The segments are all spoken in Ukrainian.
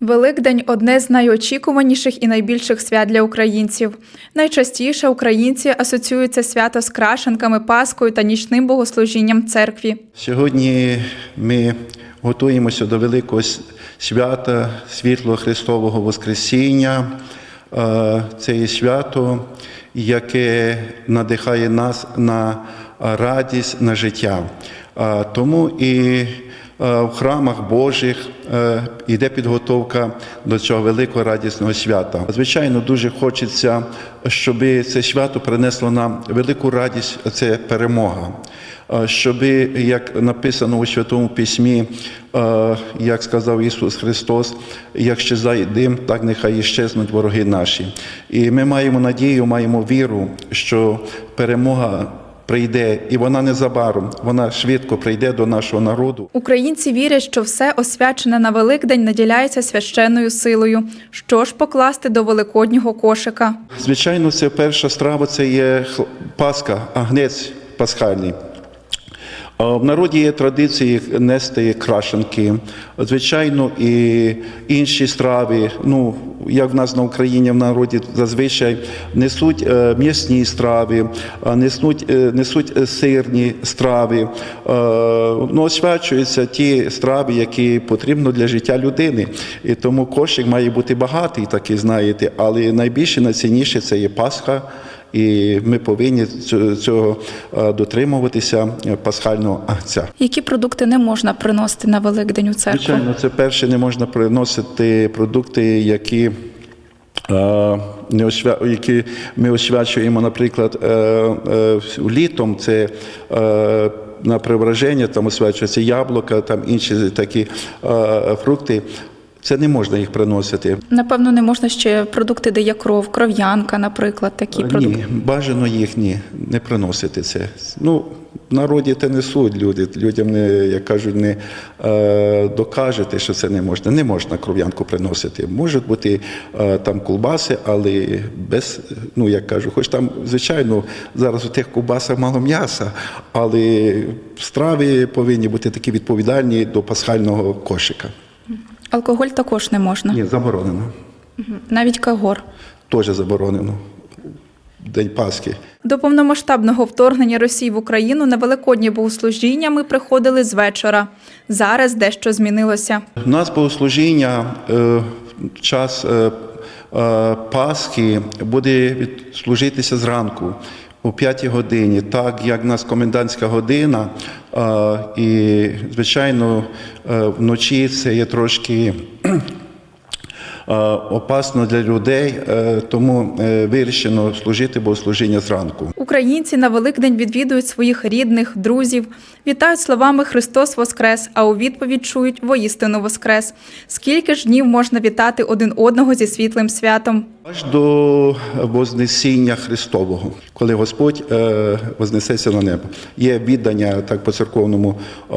Великдень одне з найочікуваніших і найбільших свят для українців. Найчастіше українці асоціюються свято з крашенками, паскою та нічним богослужінням церкві. Сьогодні ми готуємося до великого свята світлого Христового Воскресіння. Це є свято, яке надихає нас на радість, на життя. Тому і в храмах Божих е, йде підготовка до цього великого радісного свята. Звичайно, дуже хочеться, щоб це свято принесло нам велику радість, це перемога. Е, Щоб, як написано у Святому Письмі, е, як сказав Ісус Христос, як щезає дим, так нехай іщезнуть вороги наші. І ми маємо надію, маємо віру, що перемога прийде, і вона незабаром, вона швидко прийде до нашого народу. Українці вірять, що все освячене на Великдень наділяється священною силою. Що ж покласти до великоднього кошика? Звичайно, це перша страва це є паска, агнець пасхальний. В народі є традиції нести крашенки, звичайно, і інші страви. Ну, як в нас на Україні в народі зазвичай несуть е, м'ясні страви, несуть, е, несуть е, сирні страви. Ну, освячуються ті страви, які потрібно для життя людини. І тому кошик має бути багатий, такий, знаєте, але найбільше найцінніше це є Пасха. І ми повинні цього е, дотримуватися е, пасхального акця. Які продукти не можна приносити на Великдень у церкву? Звичайно, це перше не можна приносити продукти, які. е, які ми освячуємо, наприклад, літом це на преображення, там освячується яблука, там інші такі фрукти. Це не можна їх приносити. Напевно, не можна ще продукти, де є кров, кров'янка, наприклад, такі продукти. Ні, бажано їх ні, не приносити це. Ну, в народі те несуть люди. Людям не, як кажуть, не е, докажете, що це не можна. Не можна кров'янку приносити. Можуть бути е, там колбаси, але без, ну як кажу, хоч там, звичайно, зараз у тих ковбасах мало м'яса, але страви повинні бути такі відповідальні до пасхального кошика. Алкоголь також не можна, Ні, заборонено. навіть кагор. Теж заборонено. День Пасхи. До повномасштабного вторгнення Росії в Україну на великодні богослужіння ми приходили з вечора. Зараз дещо змінилося. У нас богослужіння е, в час е, е, Пасхи буде від- служитися зранку о 5 годині, так як в нас комендантська година, і, звичайно, е, вночі це є трошки. е, Опасно для людей, е, тому вирішено служити богослужіння зранку. Українці на Великдень відвідують своїх рідних, друзів, вітають словами Христос Воскрес, а у відповідь чують воістину Воскрес. Скільки ж днів можна вітати один одного зі світлим святом? Аж до Вознесіння Христового, коли Господь е, вознесеться на небо. Є віддання так по церковному е,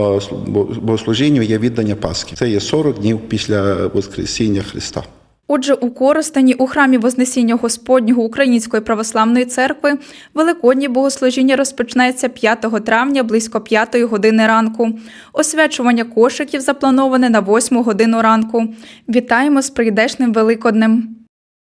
богослужінню, є віддання Пасхи. Це є 40 днів після Воскресіння Христа. Отже, у Коростені у храмі Вознесіння Господнього Української православної церкви Великоднє богослужіння розпочнеться 5 травня близько 5 години ранку. Освячування кошиків заплановане на 8 годину ранку. Вітаємо з прийдешним Великоднем!